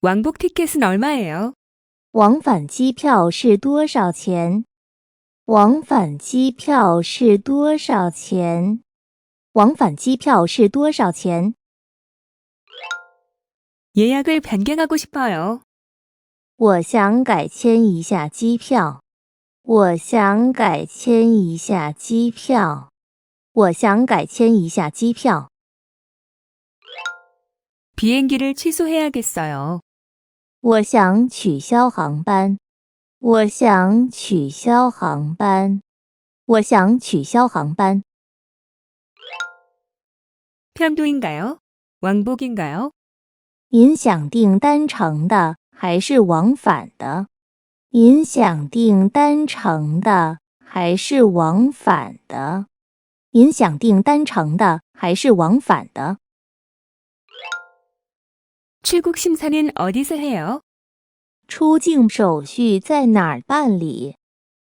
왕복 티켓은 얼마예요? 往返机票是多少钱？往返机票是多少钱？往返机票是多少钱？ 예약을 변경하고 싶어요. 我想改签一下机票。我想改签一下机票。我想改签一下机票。 비행기를 취소해야겠어요. 我想取消航班。我想取消航班。我想取消航班。 편도인가요? 왕복인가요? 您想订单程的还是往返的？您想订单程的还是往返的？您想订单程的还是往返的？ 출국 심사는 어디서 해요? 出境手续在哪儿办理？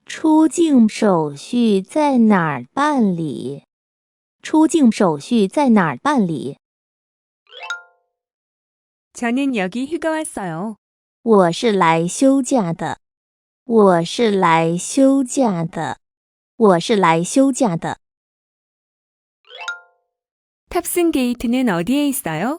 出境手续在哪儿办理？出境手续在哪儿办理？ 저는 여기 휴가 왔어요. 我是来休假的。我是来休假的。我是来休假的。 탑승 게이트는 어디에 있어요?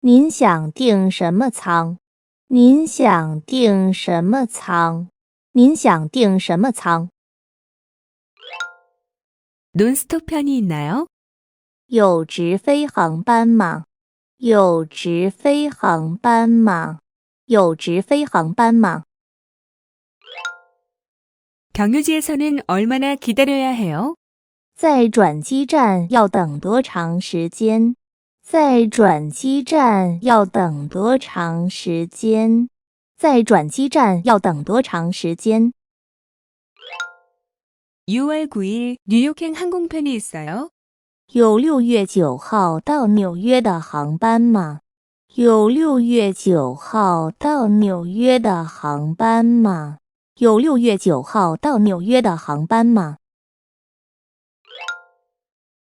您想订什么舱？您想订什么舱？您想订什么舱？ 논스톱 편이 있나요? 有直飞航班吗？有直飞航班吗？有直飞航班吗？ 경유지에서는 얼마나 기다려야 해요? 在转机站要等多长时间？ 在转机站要等多长时间？在转机站要等多长时间？ 6월 9일 뉴욕행 항공편이 있어요? 有六月九号到纽约的航班吗？有六月九号到纽约的航班吗？有六月九号到纽约的航班吗？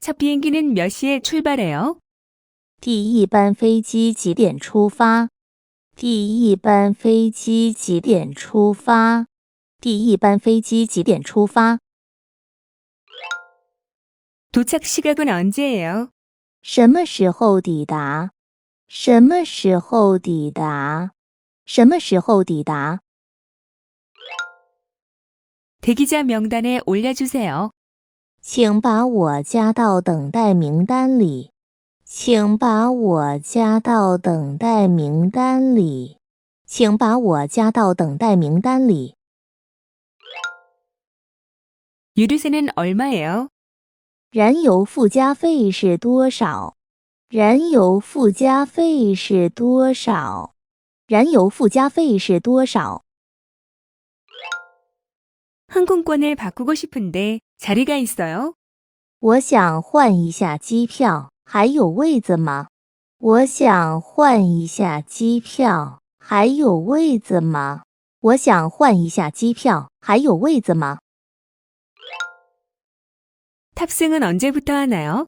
첫 비행기는 몇 시에 출발해요? 第一班飞机几点出发？第一班飞机几点出发？第一班飞机几点出发？ 도착 시각은 언제예요? 什么时候抵达？什么时候抵达？什么时候抵达？ 대기자 명단에 올려주세요. 请把我加到等待名单里。请把我加到等待名单里。请把我加到等待名单里。 유류세는 얼마예요? 燃油附加费是多少？燃油附加费是多少？燃油附加费是多少？ 항공권을 바꾸고 싶은데 자리가 있어요? 我想换一下机票，还有位子吗？ 我想换一下机票，还有位子吗？我想换一下机票，还有位子吗？ 탑승은 언제부터 하나요?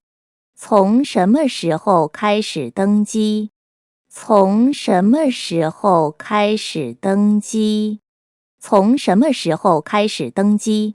从什么时候开始登机？从什么时候开始登机？从什么时候开始登机？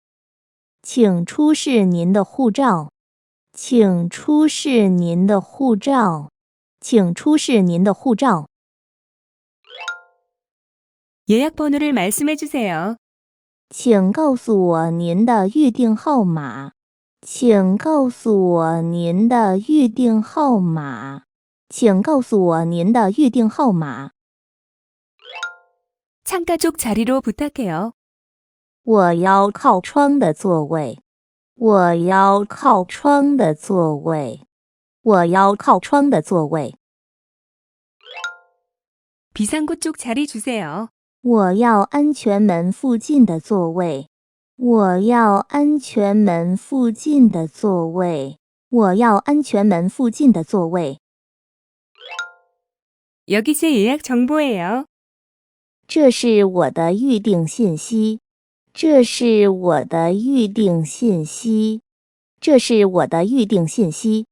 请出示您的护照，请出示您的护照，请出示您的护照。 예약 번호를 말씀해 주세요. 请告诉我您的预订号码，请告诉我您的预订号码，请告诉我您的预订号码。 창가 쪽 자리로 부탁해요. 我要靠窗的座位，我要靠窗的座位，我要靠窗的座位。 비상구 쪽 자리 주세요. 我要安全门附近的座位，我要安全门附近的座位，我要安全门附近的座位。 여기 제 예약 정보예요. 这是我的预订信息， 这是我的预订信息，这是我的预订信息。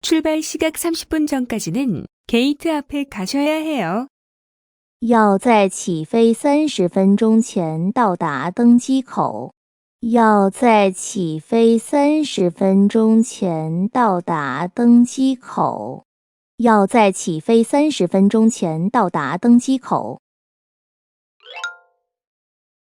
출발 시각 30분 전까지는 게이트 앞에 가셔야 해요. 要在起飞三十分钟前到达登机口。要在起飞三十分钟前到达登机口。要在起飞三十分钟前到达登机口。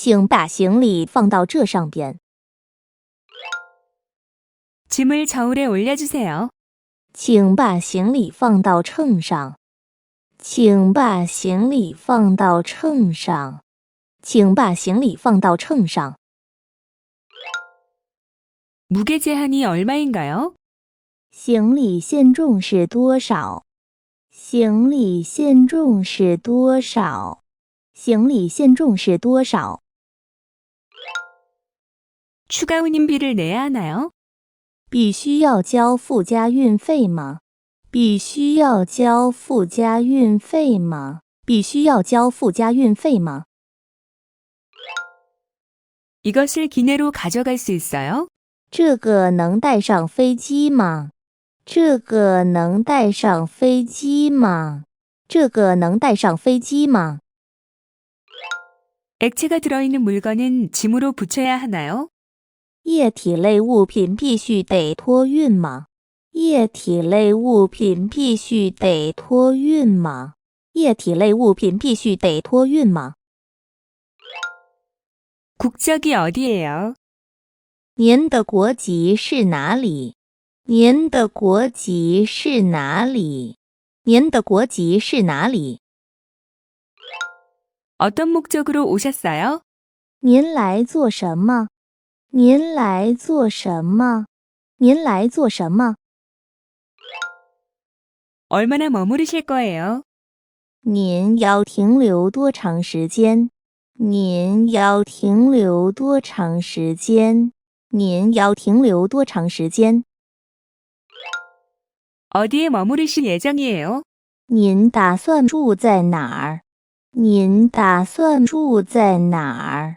请把行李放到这上边。 짐을 저울에 올려주세요. 请把行李放到秤上。请把行李放到秤上。请把行李放到秤上。 무게 제한이 얼마인가요? 行李限重是多少？行李限重是多少？行李限重是多少？ 추가 운임비를 내야 하나요? 必须要交附加运费吗？必须要交附加运费吗？必须要交附加运费吗？ 이것을 기내로 가져갈 수 있어요? 这个能带上飞机吗？这个能带上飞机吗？这个能带上飞机吗？ 액체가 들어있는 물건은 짐으로 붙여야 하나요? 液体类物品必须得托运吗？液体类物品必须得托运吗？液体类物品必须得托运吗？ 국적이 어디예요? 您的国籍是哪里？您的国籍是哪里？您的国籍是哪里？ 어떤 목적으로 오셨어요? 您来做什么？ 您来做什么？您来做什么？ 얼마나 머무르실 거예요? 您要停留多长时间？您要停留多长时间？您要停留多长时间？ 어디에 머무르실 예정이에요? 您打算住在哪儿？您打算住在哪儿？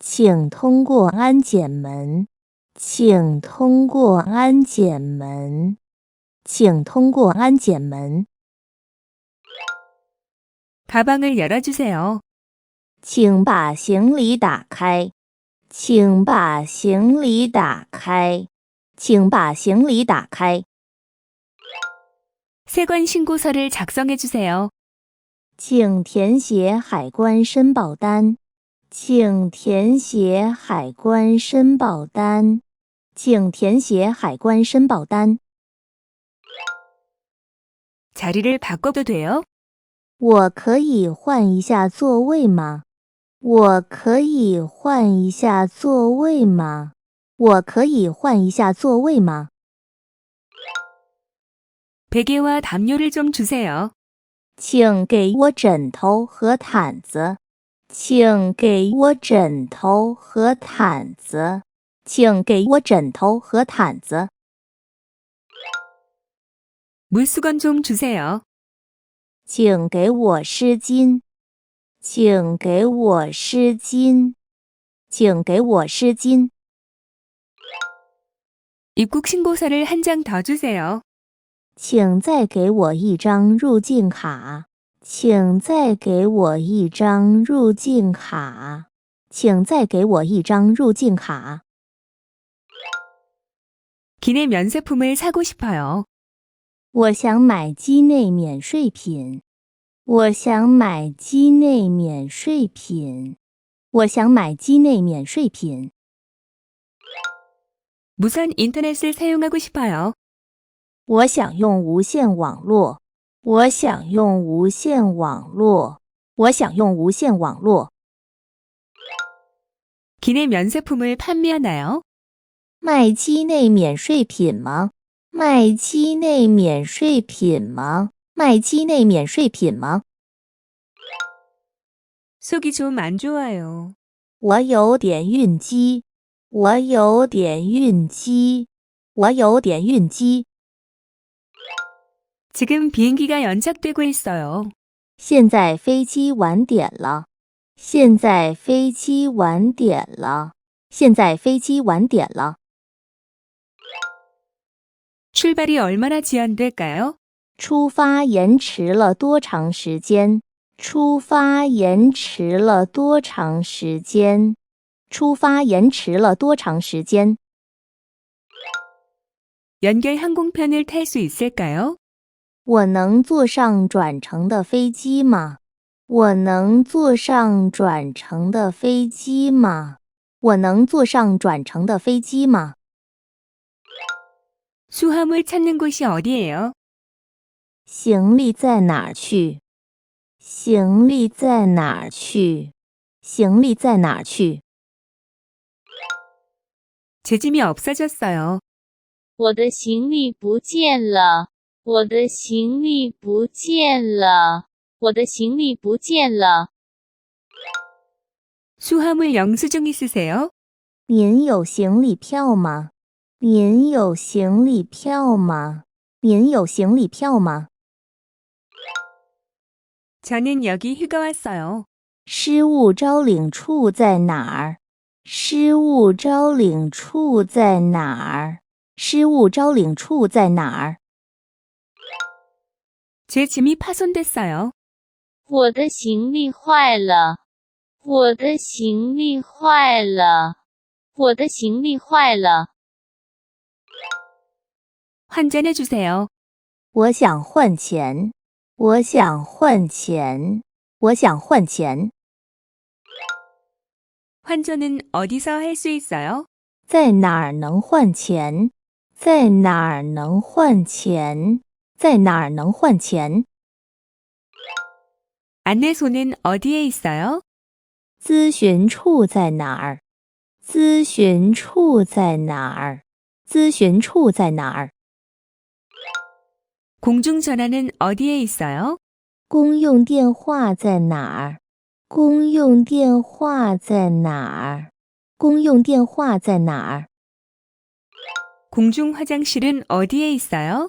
请通过安检门。请通过安检门。请通过安检门。 가방을 열어주세요. 请把行李打开。请把行李打开。请把行李打开。 세관 신고서를 작성해 주세요. 请填写海关申报单。 请填写海关申报单。请填写海关申报单。 자리를 바꿔도 돼요? 我可以换一下座位吗？我可以换一下座位吗？我可以换一下座位吗？ 베개와 담요를 좀 주세요. 请给我枕头和毯子。 请给我枕头和毯子。请给我枕头和毯子。 물수건 좀 주세요. 请给我湿巾。请给我湿巾。请给我湿巾。 입국 신고서를 한 장 더 주세요. 请再给我一张入境卡。 请再给我一张入境卡。请再给我一张入境卡。 기내 면세품을 사고 싶어요. 我想买机内免税品。我想买机内免税品。我想买机内免税品。 무선 인터넷을 사용하고 싶어요. 我想用无线网络。 我想用无线网络。我想用无线网络。 기내 면세품을 판매하나요? 卖机内免税品吗？卖机内免税品吗？卖机内免税品吗？ 속이 좀 안 좋아요. 我有点晕机。我有点晕机。我有点晕机。 지금 비행기가 연착되고 있어요. 现在飞机晚点了。现在飞机晚点了。现在飞机晚点了。 출발이 얼마나 지연될까요? 出发延迟了多长时间？出发延迟了多长时间？出发延迟了多长时间？ 연결 항공편을 탈 수 있을까요? 我能坐上转乘的飞机吗？我能坐上转乘的飞机吗？我能坐上转乘的飞机吗？ 수화물 찾는 곳이 어디예요? 行李在哪儿去？行李在哪儿去？行李在哪儿去？ 제 짐이 없어졌어요. 我的行李不见了， 我的行李不见了，我的行李不见了。 수화물 영수증 있으세요? 您有行李票吗？您有行李票吗？您有行李票吗？ 저는 여기 휴가 왔어요. 失物招领处在哪儿？失物招领处在哪儿？失物招领处在哪儿？ 제 짐이 파손됐어요. 我的行李坏了，我的行李坏了，我的行李坏了。 환전해 주세요. 我想换钱，我想换钱，我想换钱。 환전은 어디서 할 수 있어요? 在哪儿能换钱？在哪儿能换钱？ 在哪儿能换钱？ 안내소는 어디에 있어요? 咨询处在哪儿？咨询处在哪儿？咨询处在哪儿？ 공중전화는 어디에 있어요? 公用电话在哪儿？公用电话在哪儿？公用电话在哪儿？ 공중 화장실은 어디에 있어요?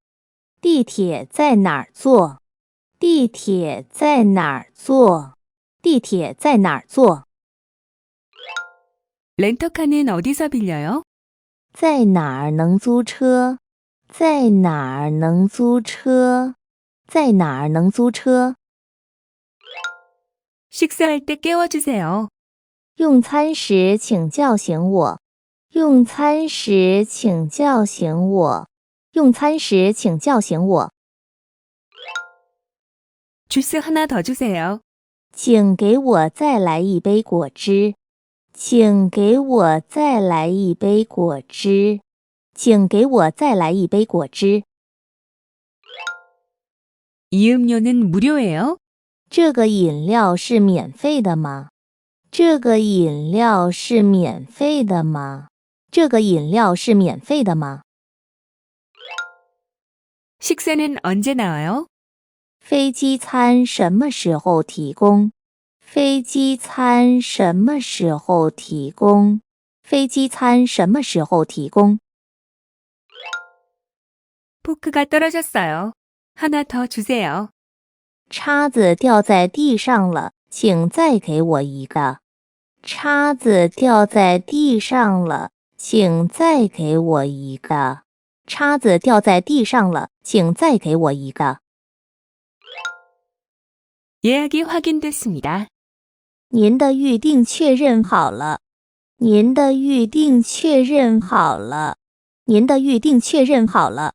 地铁在哪儿坐？地铁在哪儿坐？地铁在哪儿坐？ 렌터카는 어디서 빌려요? 在哪儿能租车？在哪儿能租车？在哪儿能租车？ 식사할 때 깨워주세요. 用餐时请叫醒我。用餐时请叫醒我。 用餐时请叫醒我。 주스 하나 더 주세요. 请给我再来一杯果汁。请给我再来一杯果汁。请给我再来一杯果汁。 이 음료는 무료예요? 这个饮料是免费的吗？这个饮料是免费的吗？这个饮料是免费的吗？ 식사는 언제 나와요? 飞机餐什么时候提供？飞机餐什么时候提供？飞机餐什么时候提供？ 포크가 떨어졌어요. 하나 더 주세요. 叉子掉在地上了，请再给我一个。叉子掉在地上了，请再给我一个。 叉子掉在地上了，请再给我一个。 예약이 확인됐습니다. 您的预定确认好了。您的预定确认好了。您的预定确认好了。